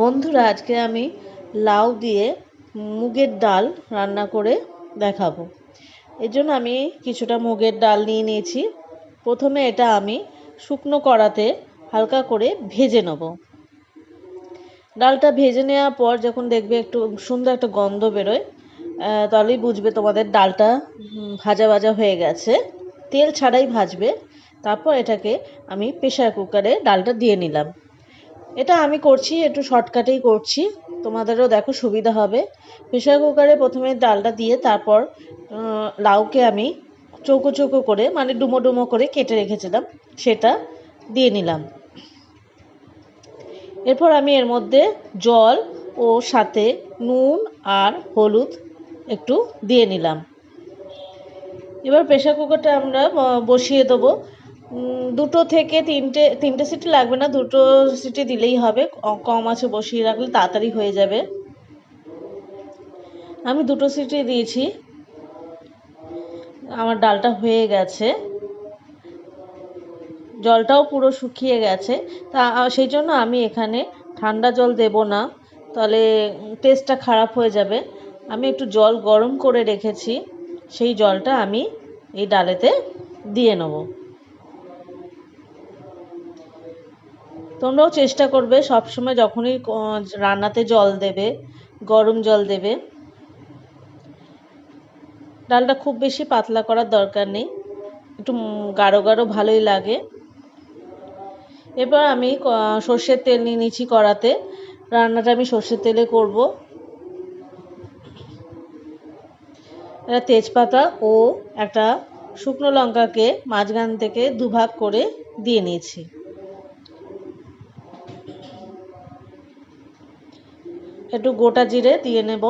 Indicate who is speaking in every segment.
Speaker 1: বন্ধুরা, আজকে আমি লাউ দিয়ে মুগের ডাল রান্না করে দেখাবো। এর জন্য আমি কিছুটা মুগের ডাল নিয়ে নিয়েছি। প্রথমে এটা আমি শুকনো কড়াতে হালকা করে ভেজে নেব। ডালটা ভেজে নেওয়ার পর যখন দেখবে একটু সুন্দর একটা গন্ধ বেরোয় তাহলেই বুঝবে তোমাদের ডালটা ভাজা ভাজা হয়ে গেছে। তেল ছাড়াই ভাজবে। তারপর এটাকে আমি প্রেশার কুকারে ডালটা দিয়ে নিলাম। এটা আমি করছি, একটু শর্টকাটেই করছি। তোমাদেরও দেখো সুবিধা হবে। প্রেশার কুকারে প্রথমে ডালটা দিয়ে তারপর লাউকে আমি চৌকো চৌকো করে মানে ডুমো ডুমো করে কেটে রেখেছিলাম। সেটা দিয়ে নিলাম। এরপর আমি এর মধ্যে জল ও সাথে নুন আর হলুদ একটু দিয়ে নিলাম। এবার প্রেশার কুকারটা আমরা বসিয়ে দেবো। দুটো থেকে তিনটে তিনটে সিটি লাগবে না, দুটো সিটি দিলেই হবে। কম আছে বসিয়ে রাখলে তাড়াতাড়ি হয়ে যাবে। আমি দুটো সিটি দিয়েছি। আমার ডালটা হয়ে গেছে। জলটাও পুরো শুকিয়ে গেছে। তা সেই জন্য আমি এখানে ঠান্ডা জল দেব না। তাহলে টেস্টটা খারাপ হয়ে যাবে। আমি একটু জল গরম করে রেখেছি। সেই জলটা আমি এই ডালেতে দিয়ে নেব। তোমরাও চেষ্টা করবে সবসময় যখনই রান্নাতে জল দেবে, গরম জল দেবে। ডালটা খুব বেশি পাতলা করার দরকার নেই, একটু গাঢ় গাঢ় ভালোই লাগে। এবার আমি সর্ষের তেল নিয়ে নিচ্ছি কড়াতে। রান্নাটা আমি সর্ষের তেলে করব। একটা তেজপাতা ও একটা শুকনো লঙ্কাকে মাঝখান থেকে দুভাগ করে দিয়ে নিয়েছি। একটু গোটা জিরে দিয়ে নেব।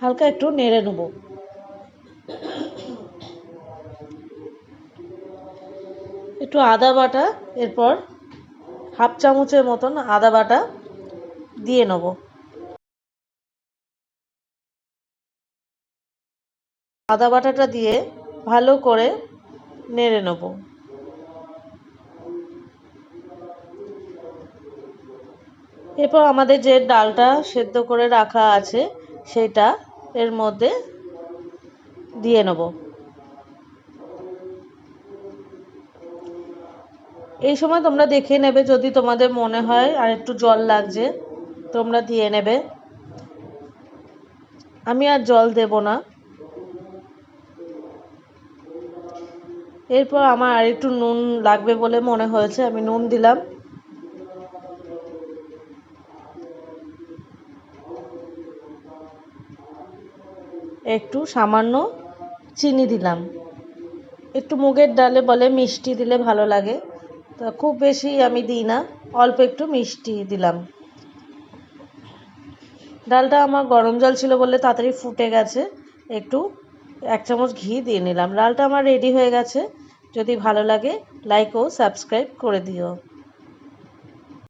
Speaker 1: হালকা একটু নেড়ে নেব। একটু আদা বাটা, এরপর হাফ চামচের মতন আদা বাটা দিয়ে নেব। আদা বাটাটা দিয়ে ভালো করে নেড়ে নেব। এরপর আমাদের যে ডালটা সেদ্ধ করে রাখা আছে, সেটা এর মধ্যে দিয়ে নেব। এই সময় তোমরা দেখে নেবে যদি তোমাদের মনে হয় আর একটু জল লাগছে, তোমরা দিয়ে নেবে। আমি আর জল দেব না। এরপর আমার আর একটু নুন লাগবে বলে মনে হয়েছে, আমি নুন দিলাম। একটু সামান্য চিনি দিলাম। একটু মুগের ডালে বলে মিষ্টি দিলে ভালো লাগে। তা খুব বেশি আমি দিই না, অল্প একটু মিষ্টি দিলাম। ডালটা আমার গরম জল ছিল বলে তাড়াতাড়ি ফুটে গেছে। একটু এক চামচ ঘি দিয়ে নিলাম। ডালটা আমার রেডি হয়ে গেছে। যদি ভালো লাগে লাইক ও সাবস্ক্রাইব করে দিও।